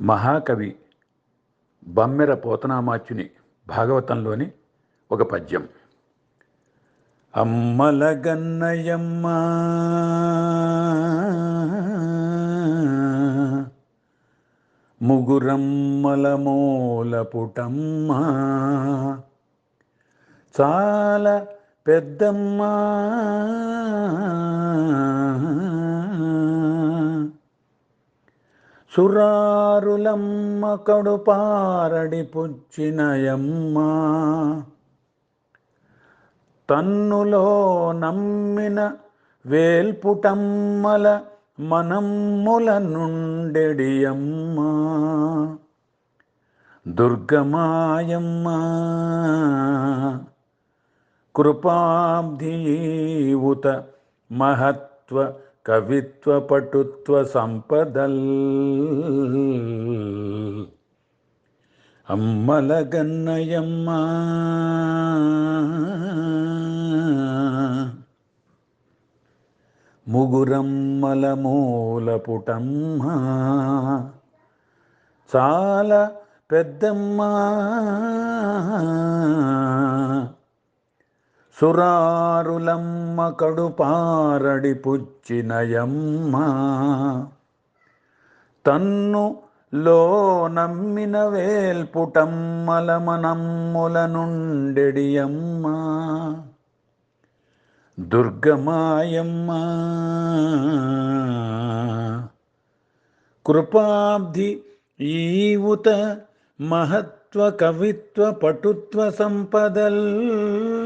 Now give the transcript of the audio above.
మహాకవి బమ్మెర పోతనామాచ్యుని భాగవతంలోని ఒక పద్యం. అమ్మల గన్నయమ్మ ముగురమ్మల మూల పుటమ్మ చాలా పెద్దమ్మా సురారులమ్మ కడుపారడి పుచ్చినయమ్మ. తన్నులో నమ్మిన వేల్పుటమ్మల మనమ్ముల నుండెడియమ్మ. దుర్గమాయమ్మ కృపాబ్ధీవుత మహత్వ కవిత్వ పటుత్వ సంపదల్ అమ్మల గన్నయమ్మ ముగురమ్మల మూల పుటమ్మ చాలా పెద్దమ్మ. సురారులమ్మ కడుపారడి పుచ్చినయమ్మ. తన్ను లో నమ్మిన వేల్పుటమ్మల మనమ్ముల నుండెడియమ్మ దుర్గమాయమ్మ. కృపాబ్ధి ఈవుత మహత్వ కవిత్వ పటుత్వ సంపదల్.